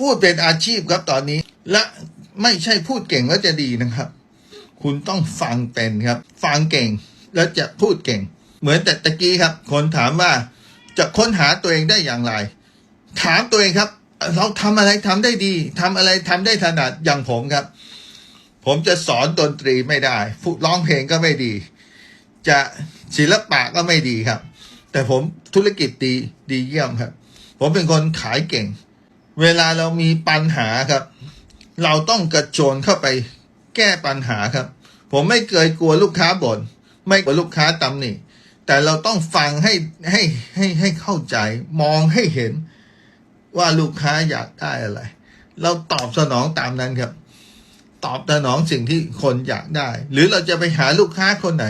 พูดเป็นอาชีพครับตอนนี้ และไม่ใช่พูดเก่งแล้วจะดีนะครับ คุณต้องฟังเป็นครับ ฟังเก่งแล้วจะพูดเก่ง เหมือนแต่ตะกี้ครับ คนถามว่าจะค้นหาตัวเองได้อย่างไร ถามตัวเองครับ เราทำอะไรทำได้ดีทำอะไรทำได้ถนัดอย่างผมครับ ผมจะสอนดนตรีไม่ได้ร้องเพลงก็ไม่ดี จะศิลปะก็ไม่ดีครับ แต่ผมธุรกิจดีดีเยี่ยมครับ ผมเป็นคนขายเก่ง เวลาเรามีปัญหาครับ เราต้องกระโจนเข้าไปแก้ปัญหาครับ ผมไม่เคยกลัวลูกค้าบ่นไม่กลัวลูกค้าตำหนิแต่เราต้องฟังให้ให้ให้ให้เข้าใจ มองให้เห็นว่าลูกค้าอยากได้อะไร เราตอบสนองตามนั้นครับ ตอบสนองสิ่งที่คนอยากได้ หรือเราจะไปหาลูกค้าคนไหน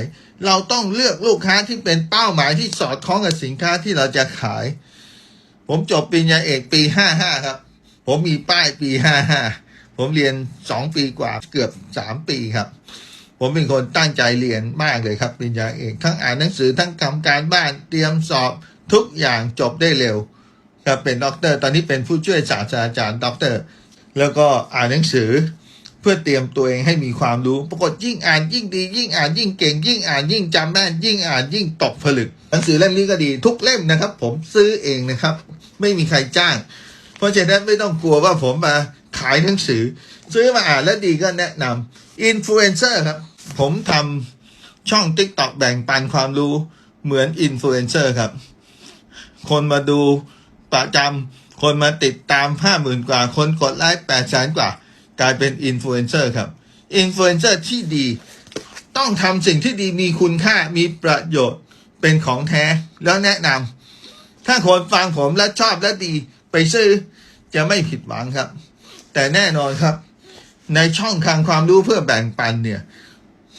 เราต้องเลือกลูกค้าที่เป็นเป้าหมายที่สอดคล้องกับสินค้าที่เราจะขาย ผมจบปริญญาเอกปีห้าห้าครับ ผมมีป้ายปีห้าห้าผมเรียนสองปีกว่าเกือบสามปีครับ ผมเป็นคนตั้งใจเรียนมากเลยครับปริญญาเอกทั้งอ่านหนังสือทั้งทำการบ้านเตรียมสอบทุกอย่างจบได้เร็วครับเป็นด็อกเตอร์ตอนนี้เป็นผู้ช่วยศาสตราจารย์ด็อกเตอร์แล้วก็อ่านหนังสือเพื่อเตรียมตัวเองให้มีความรู้ ปรากฏยิ่งอ่านยิ่งดี ยิ่งอ่านยิ่งเก่ง ยิ่งอ่านยิ่งจำแม่นยิ่งอ่านยิ่งตกผลึก หนังสือเล่มนี้ก็ดีทุกเล่มนะครับ ผมซื้อเองนะครับ ไม่มีใครจ้าง เพราะฉะนั้นไม่ต้องกลัวว่าผมมาขายหนังสือ ซื้อมาอ่านแล้วดีก็แนะนำอินฟลูเอนเซอร์ครับ ผมทำช่อง t ิ k t o k แบ่งปันความรู้เหมือนอินฟลูเอนเซอร์ครับ คนมาดูประจำคนมาติดตามห้าหมื่นกว่า คนกดไลค์แปดแสนกว่า กลายเป็นอินฟลูเอนเซอร์ครับอินฟลูเอนเซอร์ที่ดีต้องทำสิ่งที่ดีมีคุณค่ามีประโยชน์เป็นของแท้แล้วแนะนำ ถ้าคนฟังผมและชอบและดีไปซื้อจะไม่ผิดหวังครับ แต่แน่นอนครับ ในช่องทางความรู้เพื่อแบ่งปันเนี่ย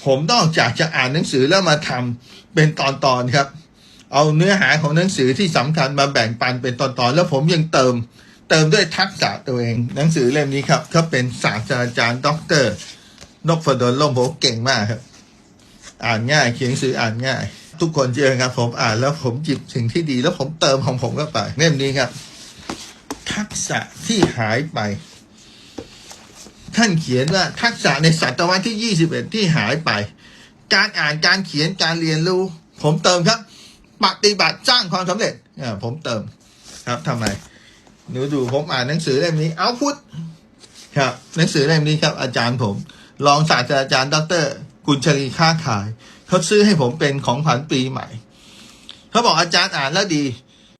ผมนอกจากจะอ่านหนังสือแล้วมาทำเป็นตอนๆครับ เอาเนื้อหาของหนังสือที่สำคัญมาแบ่งปันเป็นตอนๆแล้วผมยังเติม เติมด้วยทักษะตัวเอง หนังสือเล่มนี้ครับเขาเป็นศาสตราจารย์ด็อกเตอร์นพดลล่มโพเก่งมากครับ อ่านง่ายเขียนหนังสืออ่านง่าย ทุกคนเจอครับผมอ่านแล้วผมจิบสิ่งที่ดี แล้วผมเติมของผมเข้าไปเล่มนี้ครับ ทักษะที่หายไป ท่านเขียนว่าทักษะในศตวรรษที่ 21 ที่หายไป การอ่านการเขียนการเรียนรู้ ผมเติมครับปฏิบัติสร้างความสำเร็จอ่าผมเติมครับทำไมหนูดูผมอ่านหนังสือเล่มนี้เอาพุทครับหนังสือเล่มนี้ครับอาจารย์ผม รองศาสตราจารย์ ดร กุลชลีค้าขาย เขาซื้อให้ผมเป็นของขวัญปีใหม่ เขาบอกอาจารย์อ่านแล้วดี